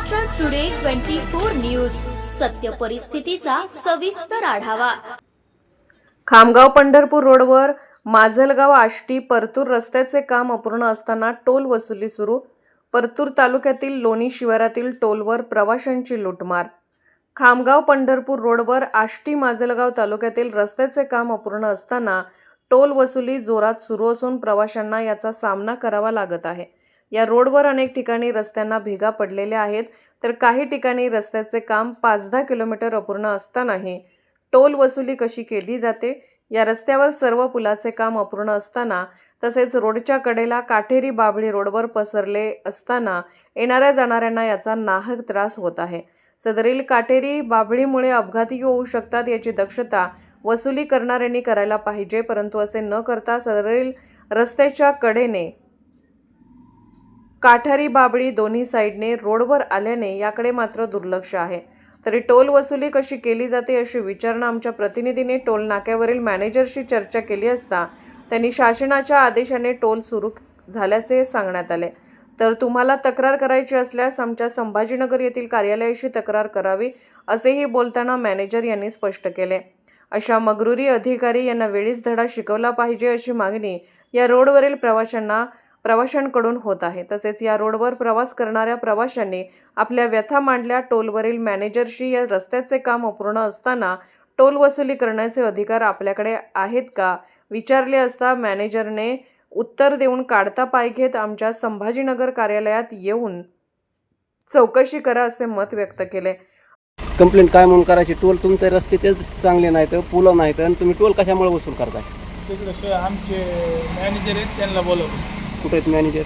Maharashtra today twenty four news. सत्य परिस्थितीचा सविस्तर आढावा. खामगाव पंढरपूर रोडवर माजलगाव आष्टी परतूर रस्त्याचे काम अपूर्ण असताना टोल वसुली सुरू. परतूर तालुक्यातील लोणी शिवारातील टोलवर प्रवाशांची लूटमार. खामगाव पंढरपूर रोडवर आष्टी माजलगाव तालुक्यातील रस्त्याचे काम अपूर्ण असताना टोल वसुली जोरात सुरू असून प्रवाशांना याचा सामना करावा लागत आहे. या रोडवर अनेक ठिकाणी रस्त्यांना भेगा पडलेल्या आहेत तर काही ठिकाणी रस्त्याचे काम पाच दहा किलोमीटर अपूर्ण असतानाही टोल वसुली कशी केली जाते? या रस्त्यावर सर्व पुलाचे काम अपूर्ण असताना तसेच रोडच्या कडेला काठेरी बाबळी रोडवर पसरले असताना येणाऱ्या जाणाऱ्यांना याचा नाहक त्रास होत आहे. सदरील काटेरी बाबळीमुळे अपघाती होऊ शकतात याची दक्षता वसुली करणाऱ्यांनी करायला पाहिजे परंतु असे न करता सदरील रस्त्याच्या कडेने काठारी बाबळी दोन्ही साईडने रोडवर आल्याने याकडे मात्र दुर्लक्ष आहे. तरी टोल वसुली कशी केली जाते अशी विचारणा आमच्या प्रतिनिधीने टोल नाक्यावरील मॅनेजरशी चर्चा केली असता त्यांनी शासनाच्या आदेशाने टोल सुरू झाल्याचे सांगण्यात आले. तर तुम्हाला तक्रार करायची असल्यास आमच्या संभाजीनगर येथील कार्यालयाशी तक्रार करावी असेही बोलताना मॅनेजर यांनी स्पष्ट केले. अशा मगरुरी अधिकारी यांना वेळीच धडा शिकवला पाहिजे अशी मागणी या रोडवरील प्रवाशांना प्रवाशांकडून होत आहे. तसेच या रोडवर प्रवास करणाऱ्या प्रवाशांनी आपल्या व्यथा मांडल्या टोलवरील मॅनेजरशी या रस्त्याचे काम अपूर्ण असताना टोल वसुली करण्याचे अधिकार आपल्याकडे आहेत का? विचारले असता मॅनेजरने उत्तर देऊन काढता पाय घेत आमच्या संभाजीनगर कार्यालयात येऊन चौकशी करा असे मत व्यक्त केले. कंप्लेंट काय म्हणून करायची? टोल तुमचे रस्ते चांगले नाहीत पुलं नाहीत आणि तुम्ही टोल कशामुळे वसूल करताय? तिकडे श- आमचे मॅनेजर आहेत त्यांना बोलवलं. कुठे आहेत मॅनेजर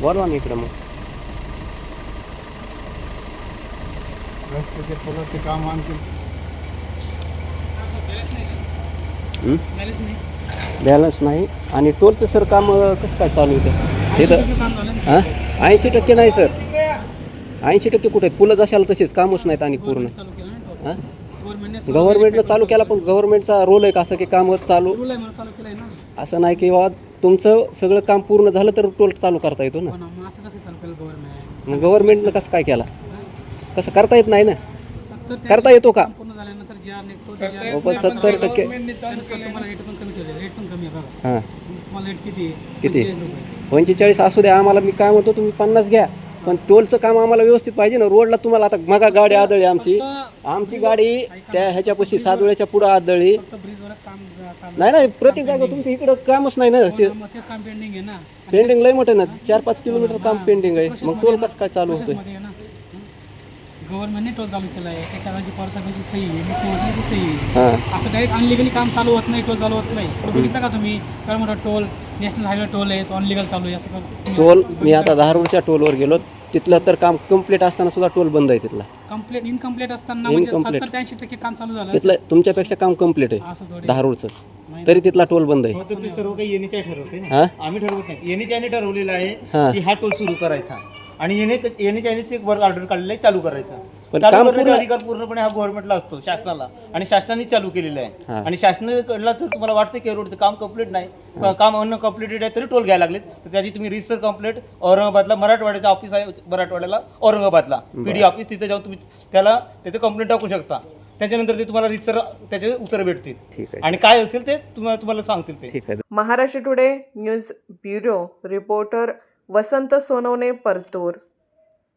बोलवा ना इकडं मग. रस्त्याचे पुलाचे काम आमचे हं? बॅलन्स नाही. आणि टोलचं सर काम अं, कसं काय चालू आहे इथं हां ऐंशी टक्के नाही सर. ऐंशी टक्के कुठे आहेत? पुलं जशाला तसेच कामच नाहीत आणि पूर्ण. हां? गव्हर्नमेंटनं चालू केला पण गव्हर्नमेंटचा रोल आहे का? असं की कामच चालू चालू केलंय ना. असं नाही की बाबा तुमचं सगळं काम पूर्ण झालं तर टोल चालू करता येतो ना? मग असं कसं चालू केलं गव्हर्नमेंट मग गव्हर्नमेंटनं कसं काय केला? कसं करता येत नाही ना? सत्तर करता येतो का? पूर्ण झाल्यानंतर जे आर निघतो हो, पण सत्तर टक्के तुम्हाला रेट पण कमी केलं रेट पण कमी आहे बघा. हां. तुम्हाला रेट किती आहे? किती? 45 रुपये. पंचेचाळीस असू द्या आम्हाला मी काय म्हणतो तुम्ही पन्नास घ्या. पण टोलचं काम आम्हाला व्यवस्थित पाहिजे ना. रोडला तुम्हाला आता मगा गाडी आदळली आमची. आमची गाडी त्या ह्याच्यापाशी सादोळ्याच्या पुढं चालू नाही नाही प्रत्येक जागा तुमच्या इकडं कामच नाही ना. ते तेच काम पेंडिंग लय मोठं ना. चार पाच किलोमीटर काम पेंडिंग आहे. मग टोल कसं काय चालू होतोय? गव्हर्नमेंटने टोल चालू केला आहे. त्याच्या राज्य पवार साहेबांची सही आहे मुख्यमंत्र्यांची सही आहे. हां. असं डायरेक्ट अनलिगली काम चालू होत नाही टोल चालू होत नाही. तो बघितलं का तुम्ही? काय म्हणतो टोल नॅशनल हायवे टोल आहे तो अनलिगल चालू आहे असं टोल मी आता धारूरच्या टोलवर गेलो तिथलं तर काम कंप्लीट असताना सुद्धा टोल बंद आहे तिथला. कंप्लीट इनकम्प्लीट असताना म्हणजे Incomplete. सत्तर ते ऐंशी टक्के काम चालू झालं तिथलं तुमच्यापेक्षा काम कंप्लीट आहे थोडी. धारूरचं तरी तिथला टोल बंद आहे. हो, ते सर्व काही येणीच्या ठरवते ना. हा? आम्ही ठरवत नाही. येणीच्याने ठरवलेलं हा. आहे की हा टोल सुरू करायचा. आणि येणे येणीच्यानेच एक वर्क ऑर्डर काढलेला आहे चालू करायचा. पण चालू काम करण्याचा पूर्ण- अधिकार पूर्णपणे हा गव्हर्नमेंटला असतो शासनाला. आणि शासनानेच चालू केलेला आहे. हा. आणि शासनाकडला जर तुम्हाला वाटतं की रोडचं काम कंप्लीट नाही. का- काम अन्न कम्प्लिटेड आहे तरी टोल घ्यायला लागलेत. तर त्याची तुम्ही रिसर कंप्लीट औरंगाबादला मराठवाड्याचं ऑफिस आहे मराठवाड्याला औरंगाबादला. पीडी ऑफिस तिथे जाऊन तुम्ही त्याला तिथे कंप्लेंट टाकू शकता. त्याच्यानंतर ते तुम्हाला रिसर त्याचे उत्तर भेटतील. ठीक आहे. आणि काय असेल ते तुम्हाला तुम्हाला सांगतील ते. ठीक आहे. Maharashtra today news bureau reporter Vasant Sonawane Partur